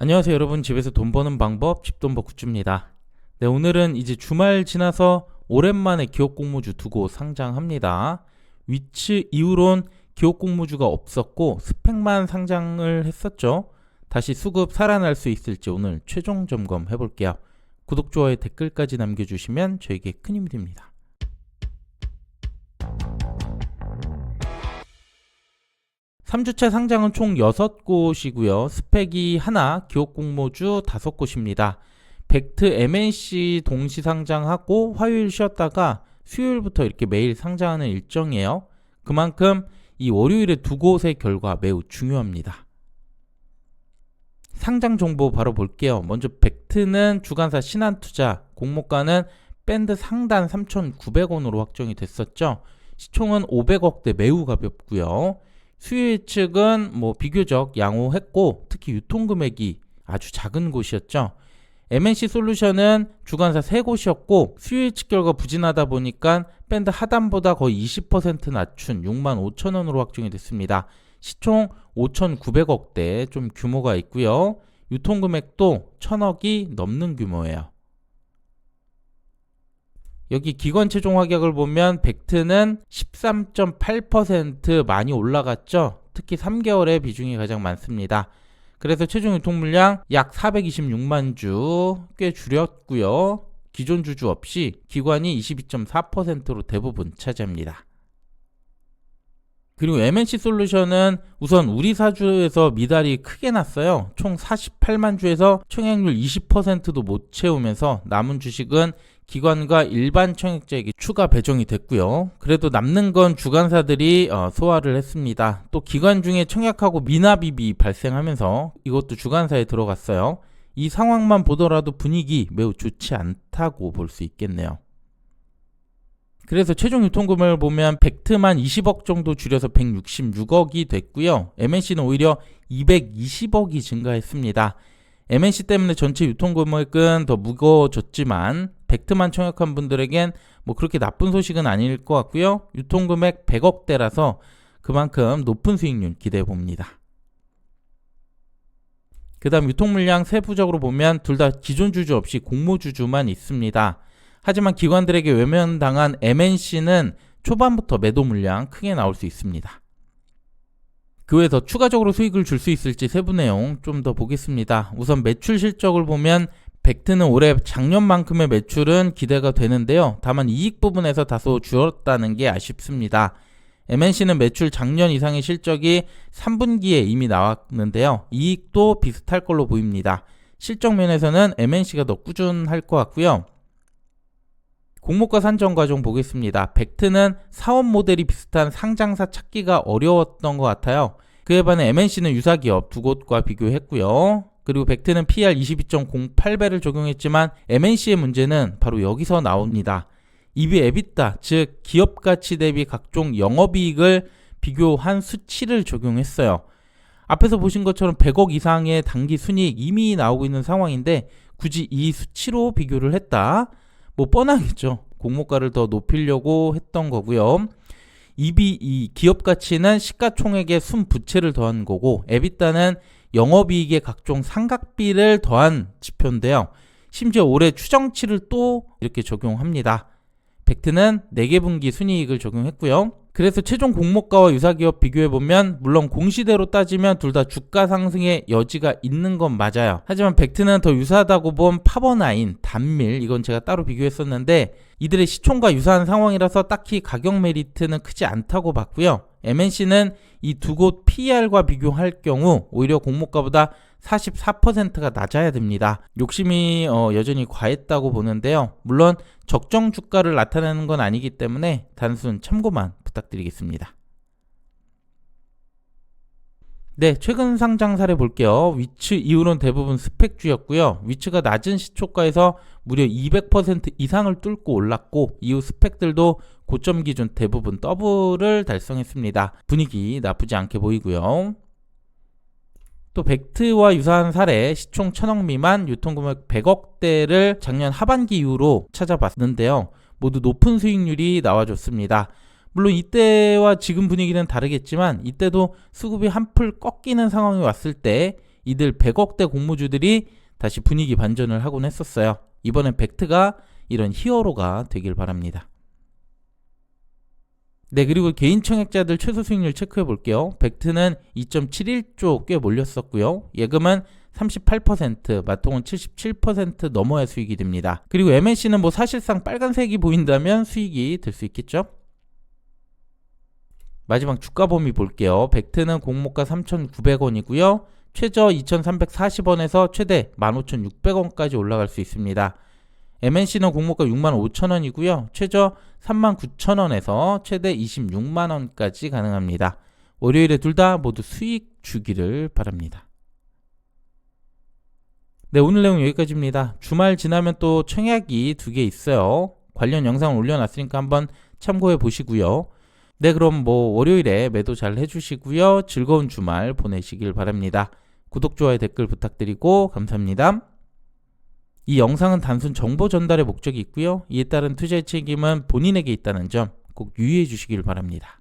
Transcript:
안녕하세요 여러분. 집에서 돈 버는 방법 집돈버 굿즈입니다. 네 오늘은 이제 주말 지나서 오랜만에 기업 공모주 두고 상장합니다. 위치 이후론 기업 공모주가 없었고 스펙만 상장을 했었죠. 다시 수급 살아날 수 있을지 오늘 최종 점검 해볼게요. 구독 좋아요 댓글까지 남겨주시면 저에게 큰 힘이 됩니다 3주차 상장은 총 6곳이고요. 스펙이 하나, 기업 공모주 5곳입니다. 벡트 MNC 동시 상장하고 화요일 쉬었다가 수요일부터 이렇게 매일 상장하는 일정이에요. 그만큼 이 월요일에 두 곳의 결과 매우 중요합니다. 상장 정보 바로 볼게요. 먼저 벡트는 주간사 신한투자, 공모가는 밴드 상단 3,900원으로 확정이 됐었죠. 시총은 500억대 매우 가볍고요. 수요 측은 뭐 비교적 양호했고 특히 유통 금액이 아주 작은 곳이었죠. MNC 솔루션은 주간사 3곳이었고 수요 예측 결과 부진하다 보니까 밴드 하단보다 거의 20% 낮춘 6만 5천 원으로 확정이 됐습니다. 시총 5,900억대 좀 규모가 있고요. 유통 금액도 1,000억이 넘는 규모예요. 여기 기관 최종 확약을 보면 벡트는 13.8% 많이 올라갔죠. 특히 3개월의 비중이 가장 많습니다. 그래서 최종 유통 물량 약 426만 주 꽤 줄였고요. 기존 주주 없이 기관이 22.4%로 대부분 차지합니다. 그리고 MNC 솔루션은 우선 우리 사주에서 미달이 크게 났어요. 총 48만 주에서 청약률 20%도 못 채우면서 남은 주식은 기관과 일반 청약자에게 추가 배정이 됐고요. 그래도 남는 건 주간사들이 어, 소화를 했습니다. 또 기관 중에 청약하고 미납입이 발생하면서 이것도 주간사에 들어갔어요. 이 상황만 보더라도 분위기 매우 좋지 않다고 볼 수 있겠네요. 그래서 최종 유통금을 보면 벡트만 20억 정도 줄여서 166억이 됐고요. MNC는 오히려 220억이 증가했습니다. MNC 때문에 전체 유통금액은 더 무거워졌지만 벡트만 청약한 분들에겐 뭐 그렇게 나쁜 소식은 아닐 것 같고요. 유통금액 100억대라서 그만큼 높은 수익률 기대해 봅니다. 그 다음 유통물량 세부적으로 보면 둘 다 기존 주주 없이 공모주주만 있습니다. 하지만 기관들에게 외면당한 MNC는 초반부터 매도 물량 크게 나올 수 있습니다. 그 외에 더 추가적으로 수익을 줄 수 있을지 세부 내용 좀 더 보겠습니다. 우선 매출 실적을 보면 벡트는 올해 작년만큼의 매출은 기대가 되는데요. 다만 이익 부분에서 다소 줄었다는 게 아쉽습니다. MNC는 매출 작년 이상의 실적이 3분기에 이미 나왔는데요. 이익도 비슷할 걸로 보입니다. 실적 면에서는 MNC가 더 꾸준할 것 같고요. 공모가 산정 과정 보겠습니다. 벡트는 사업 모델이 비슷한 상장사 찾기가 어려웠던 것 같아요. 그에 반해 MNC는 유사기업 두 곳과 비교했고요. 그리고 벡트는 PR 22.08배를 적용했지만 MNC의 문제는 바로 여기서 나옵니다. EV 에비타, 즉 기업 가치 대비 각종 영업이익을 비교한 수치를 적용했어요. 앞에서 보신 것처럼 100억 이상의 단기 순이익 이미 나오고 있는 상황인데 굳이 이 수치로 비교를 했다. 뭐 뻔하겠죠. 공모가를 더 높이려고 했던 거고요. EB 이 기업 가치는 시가총액의 순 부채를 더한 거고 에비타는 영업이익의 각종 상각비를 더한 지표인데요. 심지어 올해 추정치를 또 이렇게 적용합니다. 벡트는 4개 분기 순이익을 적용했고요. 그래서 최종 공모가와 유사기업 비교해보면 물론 공시대로 따지면 둘 다 주가 상승의 여지가 있는 건 맞아요. 하지만 벡트는 더 유사하다고 본 파버나인, 단밀 이건 제가 따로 비교했었는데 이들의 시총과 유사한 상황이라서 딱히 가격 메리트는 크지 않다고 봤고요. MNC는 이 두 곳 PER과 비교할 경우 오히려 공모가보다 44%가 낮아야 됩니다. 욕심이 어, 여전히 과했다고 보는데요. 물론 적정 주가를 나타내는 건 아니기 때문에 단순 참고만 부탁드리겠습니다. 네, 최근 상장 사례 볼게요. 위치 이후로는 대부분 스펙주였고요. 위치가 낮은 시초가에서 무려 200% 이상을 뚫고 올랐고 이후 스펙들도 고점 기준 대부분 더블을 달성했습니다. 분위기 나쁘지 않게 보이고요. 또 벡트와 유사한 사례 시총 1000억 미만 유통금액 100억대를 작년 하반기 이후로 찾아봤는데요. 모두 높은 수익률이 나와줬습니다. 물론 이때와 지금 분위기는 다르겠지만 이때도 수급이 한풀 꺾이는 상황이 왔을 때 이들 100억대 공모주들이 다시 분위기 반전을 하곤 했었어요. 이번엔 벡트가 이런 히어로가 되길 바랍니다. 네, 그리고 개인 청약자들 최소 수익률 체크해 볼게요. 벡트는 2.71조 꽤 몰렸었고요. 예금은 38%, 마통은 77% 넘어야 수익이 됩니다. 그리고 MNC는 뭐 사실상 빨간색이 보인다면 수익이 될 수 있겠죠? 마지막 주가 범위 볼게요. 벡트는 공모가 3,900원이고요. 최저 2,340원에서 최대 15,600원까지 올라갈 수 있습니다. MNC는 공모가 65,000원이고요. 최저 39,000원에서 최대 26만원까지 가능합니다. 월요일에 둘 다 모두 수익 주기를 바랍니다. 네, 오늘 내용 여기까지입니다. 주말 지나면 또 청약이 두 개 있어요. 관련 영상을 올려놨으니까 한번 참고해 보시고요. 네, 그럼 뭐 월요일에 매도 잘 해주시고요. 즐거운 주말 보내시길 바랍니다. 구독, 좋아요, 댓글 부탁드리고 감사합니다. 이 영상은 단순 정보 전달의 목적이 있고요. 이에 따른 투자의 책임은 본인에게 있다는 점 꼭 유의해 주시길 바랍니다.